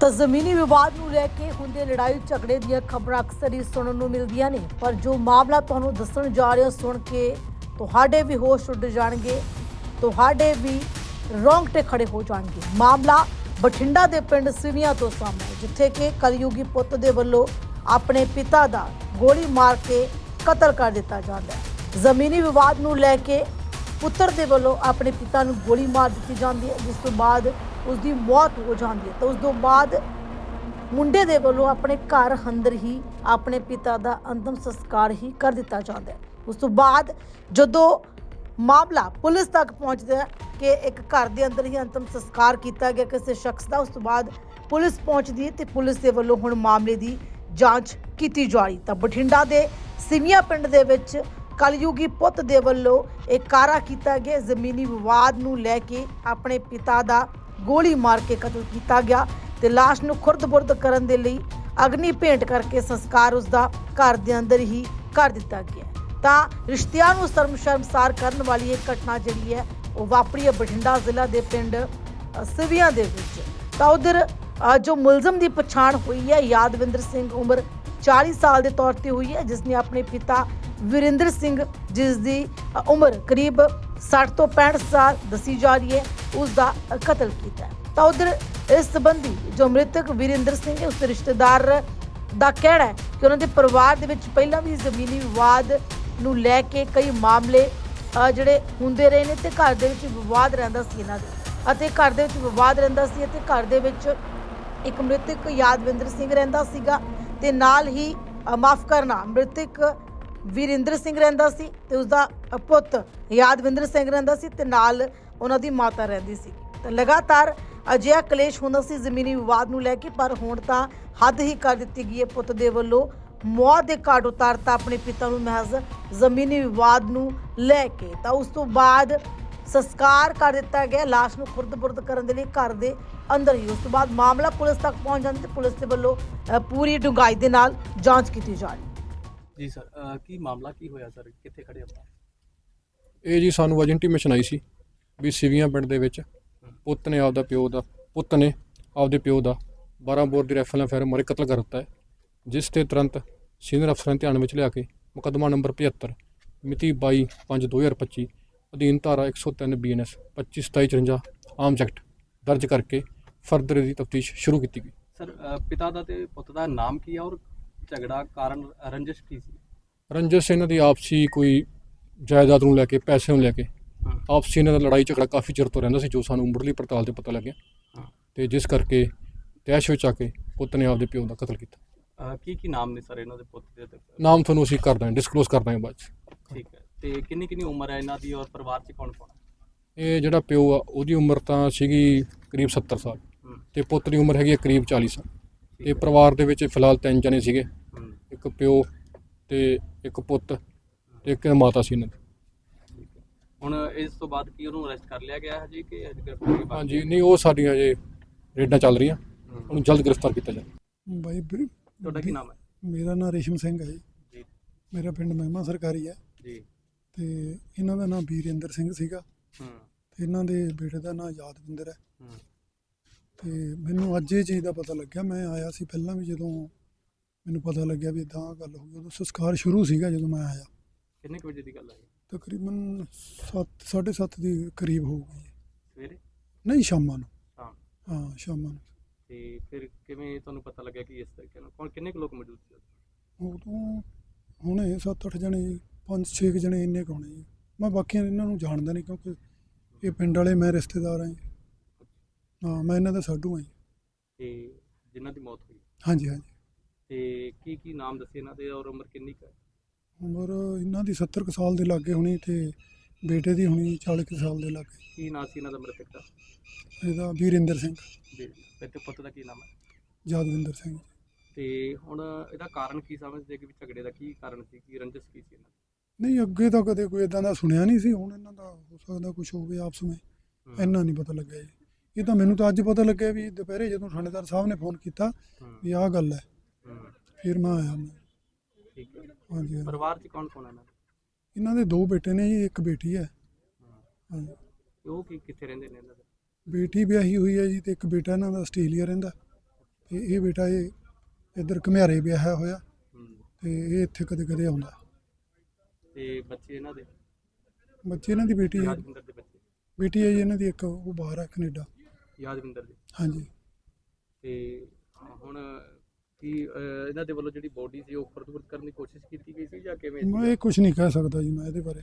ਤਾਂ ਜ਼ਮੀਨੀ ਵਿਵਾਦ ਨੂੰ ਲੈ ਕੇ ਹੁੰਦੇ ਲੜਾਈ ਝਗੜੇ ਦੀਆਂ ਖਬਰਾਂ ਅਕਸਰ ਹੀ ਸੁਣਨ ਨੂੰ ਮਿਲਦੀਆਂ ਨੇ। ਪਰ ਜੋ ਮਾਮਲਾ ਤੁਹਾਨੂੰ ਦੱਸਣ ਜਾ ਰਹੇ ਹਾਂ ਸੁਣ ਕੇ ਤੁਹਾਡੇ ਵੀ ਹੋਸ਼ ਉੱਡ ਜਾਣਗੇ, ਤੁਹਾਡੇ ਵੀ ਰੋਂਗਟੇ ਖੜੇ ਹੋ ਜਾਣਗੇ। ਮਾਮਲਾ ਬਠਿੰਡਾ ਦੇ ਪਿੰਡ ਸਿਵੀਆਂ ਤੋਂ ਸਾਹਮਣੇ ਜਿੱਥੇ ਕਿ ਕਲਯੁਗੀ ਪੁੱਤ ਦੇ ਵੱਲੋਂ ਆਪਣੇ ਪਿਤਾ ਦਾ ਗੋਲੀ ਮਾਰ ਕੇ ਕਤਲ ਕਰ ਦਿੱਤਾ ਜਾਂਦਾ ਹੈ। ਜ਼ਮੀਨੀ ਵਿਵਾਦ ਨੂੰ ਲੈ ਕੇ ਪੁੱਤਰ ਦੇ ਵੱਲੋਂ ਆਪਣੇ ਪਿਤਾ ਨੂੰ ਗੋਲੀ ਮਾਰ ਦਿੱਤੀ ਜਾਂਦੀ ਹੈ, ਜਿਸ ਤੋਂ ਬਾਅਦ ਉਸ ਦੀ ਮੌਤ ਹੋ ਜਾਂਦੀ ਹੈ। ਤਾਂ ਉਸ ਤੋਂ ਬਾਅਦ ਮੁੰਡੇ ਦੇ ਵੱਲੋਂ ਆਪਣੇ ਘਰ ਅੰਦਰ ਹੀ ਆਪਣੇ ਪਿਤਾ ਦਾ ਅੰਤਮ ਸੰਸਕਾਰ ਹੀ ਕਰ ਦਿੱਤਾ ਜਾਂਦਾ ਹੈ। ਉਸ ਤੋਂ ਬਾਅਦ ਜਦੋਂ ਮਾਮਲਾ ਪੁਲਿਸ ਤੱਕ ਪਹੁੰਚਦਾ ਹੈ ਕਿ ਇੱਕ ਘਰ ਦੇ ਅੰਦਰ ਹੀ ਅੰਤਮ ਸੰਸਕਾਰ ਕੀਤਾ ਗਿਆ ਕਿਸੇ ਸ਼ਖਸ ਦਾ, ਉਸ ਤੋਂ ਬਾਅਦ ਪੁਲਿਸ ਪਹੁੰਚਦੀ ਹੈ ਤੇ ਪੁਲਿਸ ਦੇ ਵੱਲੋਂ ਹੁਣ ਮਾਮਲੇ ਦੀ ਜਾਂਚ ਕੀਤੀ ਜਾ ਰਹੀ ਤਾਂ ਬਠਿੰਡਾ ਦੇ ਸਿਮੀਆਂ ਪਿੰਡ ਦੇ ਵਿੱਚ ਕਲਯੁਗੀ ਪੁੱਤ ਦੇ ਵੱਲੋਂ ਇਹ ਕਾਰਾ ਕੀਤਾ ਗਿਆ। ਜ਼ਮੀਨੀ ਵਿਵਾਦ ਨੂੰ ਲੈ ਕੇ ਆਪਣੇ ਪਿਤਾ ਦਾ ਗੋਲੀ ਮਾਰ ਕੇ ਕਤਲ ਕੀਤਾ ਗਿਆ ਤੇ ਲਾਸ਼ ਨੂੰ ਖੁਰਦ-ਬੁਰਦ ਕਰਨ ਦੇ ਲਈ ਅਗਨੀ ਭੇਂਟ ਕਰਕੇ ਸੰਸਕਾਰ ਉਸ ਦਾ ਘਰ ਦੇ ਅੰਦਰ ਹੀ ਕਰ ਦਿੱਤਾ ਗਿਆ ਤਾਂ ਰਿਸ਼ਤਿਆਂ ਨੂੰ ਸ਼ਰਮ ਸ਼ਰਮਸਾਰ ਕਰਨ ਵਾਲੀ ਇਹ ਘਟਨਾ ਜਿਹੜੀ ਹੈ, ਉਹ ਵਾਪਰੀ ਹੈ ਬਠਿੰਡਾ ਜ਼ਿਲ੍ਹਾ ਦੇ ਪਿੰਡ ਸਿਵੀਆਂ ਦੇ ਵਿੱਚ। ਤਾਂ ਉਧਰ ਜੋ ਮੁਲਜ਼ਮ ਦੀ ਪਛਾਣ ਹੋਈ ਹੈ, ਯਾਦਵਿੰਦਰ ਸਿੰਘ ਉਮਰ 40 ਸਾਲ ਦੇ ਤੌਰ ਤੇ ਹੋਈ ਹੈ ਜਿਸ ਨੇ ਆਪਣੇ ਪਿਤਾ ਵਿਰਿੰਦਰ ਸਿੰਘ ਜਿਸ ਦੀ ਉਮਰ ਕਰੀਬ 60 ਤੋਂ 65 ਸਾਲ ਦੱਸੀ ਜਾ ਰਹੀ ਹੈ ਉਸ ਦਾ ਕਤਲ ਕੀਤਾ ਤਾਂ ਉਧਰ ਇਸ ਸੰਬੰਧੀ ਜੋ ਮ੍ਰਿਤਕ ਵੀਰਿੰਦਰ ਸਿੰਘ ਹੈ ਉਸ ਦੇ ਰਿਸ਼ਤੇਦਾਰ ਦਾ ਕਹਿਣਾ ਹੈ ਕਿ ਉਹਨਾਂ ਦੇ ਪਰਿਵਾਰ ਦੇ ਵਿੱਚ ਪਹਿਲਾਂ ਵੀ ਜ਼ਮੀਨੀ ਵਿਵਾਦ ਨੂੰ ਲੈ ਕੇ ਕਈ ਮਾਮਲੇ ਜਿਹੜੇ ਹੁੰਦੇ ਰਹੇ ਨੇ ਤੇ ਘਰ ਦੇ ਵਿੱਚ ਵਿਵਾਦ ਰਹਿੰਦਾ ਸੀ ਇਹਨਾਂ ਦਾ। ਅਤੇ ਘਰ ਦੇ ਵਿੱਚ ਵਿਵਾਦ ਰਹਿੰਦਾ ਸੀ ਅਤੇ ਘਰ ਦੇ ਵਿੱਚ ਇੱਕ ਮ੍ਰਿਤਕ ਯਾਦਵਿੰਦਰ ਸਿੰਘ ਰਹਿੰਦਾ ਸੀਗਾ ਤੇ ਨਾਲ ਹੀ ਮਾਫ ਕਰਨਾ, ਮ੍ਰਿਤਕ ਵੀਰਿੰਦਰ ਸਿੰਘ ਰਹਿੰਦਾ ਸੀ ਤੇ ਉਸ ਦਾ ਪੁੱਤ ਯਾਦਵਿੰਦਰ ਸਿੰਘ ਰਹਿੰਦਾ ਸੀ ਤੇ ਨਾਲ ਉਹਨਾਂ ਦੀ ਮਾਤਾ ਰਹਿੰਦੀ ਸੀ। ਤਾਂ ਲਗਾਤਾਰ ਅਜਿਹਾ ਕਲੇਸ਼ ਹੁੰਦਾ ਸੀ ਜ਼ਮੀਨੀ ਵਿਵਾਦ ਨੂੰ ਲੈ ਕੇ, ਪਰ ਹੁਣ ਤਾਂ ਹੱਦ ਹੀ ਕਰ ਦਿੱਤੀ ਗਈ ਹੈ ਪੁੱਤ ਦੇ ਵੱਲੋਂ ਮੌਤ ਦੇ ਘਾਟ ਉਤਾਰਤਾ ਆਪਣੇ ਪਿਤਾ ਨੂੰ ਮਹਿਜ਼ ਜ਼ਮੀਨੀ ਵਿਵਾਦ ਨੂੰ ਲੈ ਕੇ। ਤਾਂ ਉਸ ਤੋਂ ਬਾਅਦ ਸੰਸਕਾਰ ਕਰ ਦਿੱਤਾ ਗਿਆ, ਲਾਸ਼ ਨੂੰ ਖੁਰਦ-ਬੁਰਦ ਕਰਨ ਦੇ ਲਈ ਘਰ ਦੇ ਅੰਦਰ ਹੀ। ਉਸ ਤੋਂ ਬਾਅਦ ਮਾਮਲਾ ਪੁਲਿਸ ਤੱਕ ਪਹੁੰਚ ਜਾਂਦਾ ਤੇ ਪੁਲਿਸ ਦੇ ਵੱਲੋਂ ਪੂਰੀ ਡੂੰਘਾਈ ਦੇ ਨਾਲ ਜਾਂਚ ਕੀਤੀ ਜਾ ਰਹੀ ਜੀ ਸਰ ਕੀ ਮਾਮਲਾ ਕੀ ਹੋਇਆ ਸਰ? ਕਿੱਥੇ ਖੜੇ ਆਪਾਂ? ਇਹ ਜੀ ਸਾਨੂੰ ਅੱਜ ਇੰਟੀਮੇਸ਼ਨ ਆਈ ਸੀ ਵੀ ਸਿਵੀਆਂ ਪਿੰਡ ਦੇ ਵਿੱਚ ਪੁੱਤ ਨੇ ਆਪਦਾ ਪਿਓ ਦਾ ਪੁੱਤ ਨੇ ਆਪਦੇ ਪਿਓ ਦਾ 12 ਬੋਰ ਦੀ ਰਾਈਫਲ ਨਾਲ ਫਾਇਰ ਮਾਰੇ ਕਤਲ ਕਰ ਦਿੱਤਾ ਹੈ ਜਿਸ ਤੇ ਤੁਰੰਤ ਸੀਨੀਅਰ ਅਫਸਰਾਂ ਦੇ ਧਿਆਨ ਵਿੱਚ ਲਿਆ ਕੇ ਮੁਕੱਦਮਾ ਨੰਬਰ 75 ਮਿਤੀ 22 5 2025 ਅਧੀਨ ਧਾਰਾ 103 ਬੀਐਨਐਸ 2557 ਆਰਮਸ ਐਕਟ ਦਰਜ ਕਰਕੇ ਫਰਦਰ ਦੀ ਤਫਤੀਸ਼ ਸ਼ੁਰੂ ਕੀਤੀ ਗਈ। ਸਰ ਪਿਤਾ ਦਾ ਤੇ ਪੁੱਤ ਦਾ ਨਾਮ ਕੀ ਹੈ ਔਰ ਝਗੜਾ ਕਾਰਨ ਰੰਜਿਸ਼ ਕੀ ਸੀ? ਰੰਜਸ ਇਹਨਾਂ ਦੀ ਆਪਸੀ ਕੋਈ ਜਾਇਦਾਦ ਨੂੰ ਲੈ ਕੇ ਪੈਸੇ ਨੂੰ ਲੈ ਕੇ। ਹਾਂ। ਆਪਸੀ ਇਹਨਾਂ ਦਾ ਲੜਾਈ ਝਗੜਾ ਕਾਫੀ ਚਿਰ ਤੋਂ ਰਹਿੰਦਾ ਸੀ ਜੋ ਸਾਨੂੰ ਮੁੱਢਲੀ ਪੜਤਾਲ ਤੇ ਪਤਾ ਲੱਗਿਆ। ਹਾਂ। ਤੇ ਜਿਸ ਕਰਕੇ ਤੈਸ਼ ਵਿੱਚ ਆ ਕੇ ਪੁੱਤ ਨੇ ਆਪਦੇ ਪਿਓ ਦਾ ਕਤਲ ਕੀਤਾ। ਅਹ ਕੀ ਕੀ ਨਾਮ ਨੇ ਸਰ ਇਹਨਾਂ ਦੇ ਪੁੱਤ ਦੇ ਤੇ? ਨਾਮ ਤੁਹਾਨੂੰ ਅਸੀਂ ਕਰ ਦਾਂਗੇ ਡਿਸਕਲੋਜ਼ ਕਰ ਦਾਂਗੇ ਬਾਅਦ 'ਚ। ਠੀਕ ਹੈ। ਤੇ ਕਿੰਨੀ ਕਿੰਨੀ ਉਮਰ ਹੈ ਇਹਨਾਂ ਦੀ ਔਰ ਪਰਿਵਾਰ 'ਚ ਕੌਣ ਕੌਣ ਹੈ? ਇਹ ਜਿਹੜਾ ਪਿਓ ਆ ਉਹਦੀ ਉਮਰ ਤਾਂ ਸੀਗੀ ਕਰੀਬ 70 ਸਾਲ ਹੂੰ। ਤੇ ਪੁੱਤ ਦੀ ਉਮਰ ਹੈਗੀ ਹੈ ਕਰੀਬ 40 ਸਾਲ। ਤੇ। ਪਰਿਵਾਰ ਦੇ ਵਿੱਚ ਫਿਲਹਾਲ ਤਿੰਨ ਜਣੇ ਸੀਗੇ। ਇੱਕ ਪਿਓ ਤੇ ਇੱਕ ਪੁੱਤ ਤੇ ਇੱਕ ਮਾਤਾ ਸੀ ਇਹਨਾਂ ਦੀ। ਹੁਣ ਇਸ ਤੋਂ ਬਾਅਦ ਕੀ ਉਹਨੂੰ ਅਰੈਸਟ ਕਰ ਲਿਆ ਗਿਆ ਹੈ ਜੀ ਕਿ ਅਜੇ ਗ੍ਰਿਫਤਾਰੀ ਹਾਂਜੀ? ਨਹੀਂ ਉਹ ਸਾਡੀਆਂ ਅਜੇ ਰੇਡਾਂ ਚੱਲ ਰਹੀਆਂ। ਉਹਨੂੰ ਜਲਦ ਗ੍ਰਿਫਤਾਰ ਕੀਤਾ ਜਾਵੇ। ਬਾਈ ਵੀਰ, ਤੁਹਾਡਾ ਕੀ ਨਾਮ ਹੈ? ਮੇਰਾ ਨਾਮ ਰੇਸ਼ਮ ਸਿੰਘ ਹੈ ਜੀ। ਜੀ। ਮੇਰਾ ਪਿੰਡ ਮਹਿਮਾ ਸਰਕਾਰੀ ਹੈ। ਜੀ। ਤੇ ਇਹਨਾਂ ਦਾ ਨਾਮ ਵੀਰੇਂਦਰ ਸਿੰਘ ਸੀਗਾ। ਹੂੰ। ਤੇ ਇਹਨਾਂ ਦੇ ਬੇਟੇ ਦਾ ਨਾਮ ਯਾਦਵਿੰਦਰ ਹੈ। ਹੂੰ। ਤੇ ਮੈਨੂੰ ਅੱਜ ਇਹ ਚੀਜ਼ ਦਾ ਪਤਾ ਲੱਗਿਆ ਮੈਂ ਆਇਆ ਸੀ ਪਹਿਲਾਂ ਵੀ ਜਦੋਂ ਮੈਨੂੰ ਪਤਾ ਲੱਗਿਆ ਵੀ ਇਦਾਂ ਗੱਲ ਹੋ ਗਈ ਉਦੋਂ ਸੰਸਕਾਰ ਸ਼ੁਰੂ ਸੀਗਾ ਜਦੋਂ ਮੈਂ ਆਇਆ। ਕਿੰਨੇ ਕੁ ਵਜੇ ਦੀ ਗੱਲ ਹੈ? ਤਕਰੀਬਨ 7 7:30 ਦੇ ਕਰੀਬ ਹੋਊਗੀ ਸਵੇਰੇ? ਨਹੀਂ ਸ਼ਾਮਾਂ ਨੂੰ। ਸ਼ਾਮ ਹਾਂ ਸ਼ਾਮਾਂ ਨੂੰ। ਤੇ ਫਿਰ ਕਿਵੇਂ ਤੁਹਾਨੂੰ ਪਤਾ ਲੱਗਿਆ ਕਿ ਇਸ ਤਰੀਕੇ ਨਾਲ ਕੌਣ ਕਿੰਨੇ ਕੁ ਲੋਕ ਮੌਜੂਦ ਸੀ ਉਦੋਂ? ਹੁਣੇ 7-8 ਜਣੇ 5-6 ਜਣੇ ਇੰਨੇ ਕੁ ਹੋਣੇ ਜੀ। ਮੈਂ ਬਾਕੀਆਂ ਇਹਨਾਂ ਨੂੰ ਜਾਣਦਾ ਨਹੀਂ ਕਿਉਂਕਿ ਇਹ ਪਿੰਡ ਵਾਲੇ ਮੈਂ ਰਿਸ਼ਤੇਦਾਰ ਹਾਂ ਜੀ। ਹਾਂ ਮੈਂ ਇਹਨਾਂ ਦਾ ਸਾਡੂ ਹਾਂ ਜੀ। ਤੇ ਜਿਨ੍ਹਾਂ ਦੀ ਮੌਤ ਹੋਈ। ਹਾਂਜੀ ਹਾਂਜੀ। ਤੇ ਕੀ ਕੀ ਨਾਮ ਦੱਸੇ ਇਹਨਾਂ ਦੇ ਔਰ ਉਮਰ ਕਿੰਨੀ ਕੁ ਹੈ? ਉਮਰ ਇਹਨਾਂ ਦੀ 70 ਕੁ ਸਾਲ ਦੇ ਲਾਗੇ ਹੋਣੀ ਤੇ ਬੇਟੇ ਦੀ ਹੋਣੀ 40 ਕੁ ਸਾਲ ਦੇ ਲਾਗੇ। ਕੀ ਨਾਂ ਸੀ ਇਹਨਾਂ ਦਾ ਮ੍ਰਿਤਕ ਦਾ? ਇਹਦਾ ਵੀਰਿੰਦਰ ਸਿੰਘ। ਜੀ ਤੇ ਪੁੱਤ ਦਾ ਕੀ ਨਾਮ ਹੈ? ਯਾਦਵਿੰਦਰ ਸਿੰਘ। ਤੇ ਹੁਣ ਇਹਦਾ ਕਾਰਨ ਕੀ ਸਮਝਦੇ ਕਿ ਵੀ ਝਗੜੇ ਦਾ ਕੀ ਕਾਰਨ ਸੀ ਕੀ ਰੰਜਿਸ਼ ਕੀ ਸੀ ਇਹਨਾਂ ਦੀ? ਨਹੀਂ ਅੱਗੇ ਤਾਂ ਕਦੇ ਕੋਈ ਇਦਾਂ ਦਾ ਸੁਣਿਆ ਨਹੀਂ ਸੀ। ਹੁਣ ਇਹਨਾਂ ਦਾ ਹੋ ਸਕਦਾ ਕੁਝ ਹੋਵੇ ਆਪਸ ਵਿੱਚ। ਇੰਨਾ ਨਹੀਂ ਪਤਾ ਲੱਗਿਆ ਜੀ। ਇਹ ਤਾਂ ਮੈਨੂੰ ਤਾਂ ਅੱਜ ਪਤਾ ਲੱਗਿਆ ਵੀ ਦੁਪਹਿਰੇ ਜਦੋਂ ਥਾਣੇਦਾਰ ਸਾਹਿਬ ਨੇ ਫੋਨ ਕੀਤਾ ਵੀ ਆਹ ਗੱਲ ਹੈ। ਫਿਰ ਮੈਂ ਆਇਆ ਮੈਂ। ਠੀਕ ਹੈ। ਹਾਂਜੀ ਹਾਂਜੀ। ਪਰਿਵਾਰ 'ਚ ਕੌਣ ਕੌਣ ਹੈ ਇਹਨਾਂ ਦੇ? ਇਹਨਾਂ ਦੇ ਦੋ ਬੇਟੇ ਨੇ ਜੀ ਇੱਕ ਬੇਟੀ ਹੈ। ਹੂੰ, ਹਾਂਜੀ। ਤੇ ਉਹ ਕੀ ਕਿੱਥੇ ਰਹਿੰਦੇ ਨੇ ਇਹਨਾਂ ਦੇ? ਬੇਟੀ ਵਿਆਹੀ ਹੋਈ ਹੈ ਜੀ ਤੇ ਇੱਕ ਬੇਟਾ ਇਹਨਾਂ ਦਾ ਆਸਟ੍ਰੇਲੀਆ ਰਹਿੰਦਾ। ਤੇ ਇਹ ਬੇਟਾ ਇਹ ਇੱਧਰ ਘੁਮਿਆਰੇ ਵਿਆਹਿਆ ਹੋਇਆ। ਹੂੰ। ਤੇ ਇਹ ਇੱਥੇ ਕਦੇ ਕਦੇ ਆਉਂਦਾ। ਤੇ ਬੱਚੇ ਇਹਨਾਂ ਦੇ? ਬੱਚੇ ਇਹਨਾਂ ਦੀ ਬੇਟੀ ਹੈ। ਯਾਦਵਿੰਦਰ ਦੇ ਬੱਚੇ। ਬੇਟੀ ਹੈ ਜੀ ਇਹਨਾਂ ਦੀ ਇੱਕ ਉਹ ਬਾਹਰ ਹੈ ਕੈਨੇਡਾ। ਯਾਦਵਿੰਦਰ ਦੇ ਹਾਂਜੀ। ਤੇ ਹੁਣ ਕੀ ਅਹ, ਇਹਨਾਂ ਦੇ ਵੱਲੋਂ ਜਿਹੜੀ ਬੋਡੀ ਸੀ ਉਹ ਖੁਰਦ ਕਰਨ ਦੀ ਕੋਸ਼ਿਸ਼ ਕੀਤੀ ਗਈ ਸੀ ਜਾਂ ਕਿਵੇਂ ਸੀ? ਮੈਂ ਇਹ ਕੁਝ ਨਹੀਂ ਕਹਿ ਸਕਦਾ ਜੀ ਮੈਂ ਇਹਦੇ ਬਾਰੇ।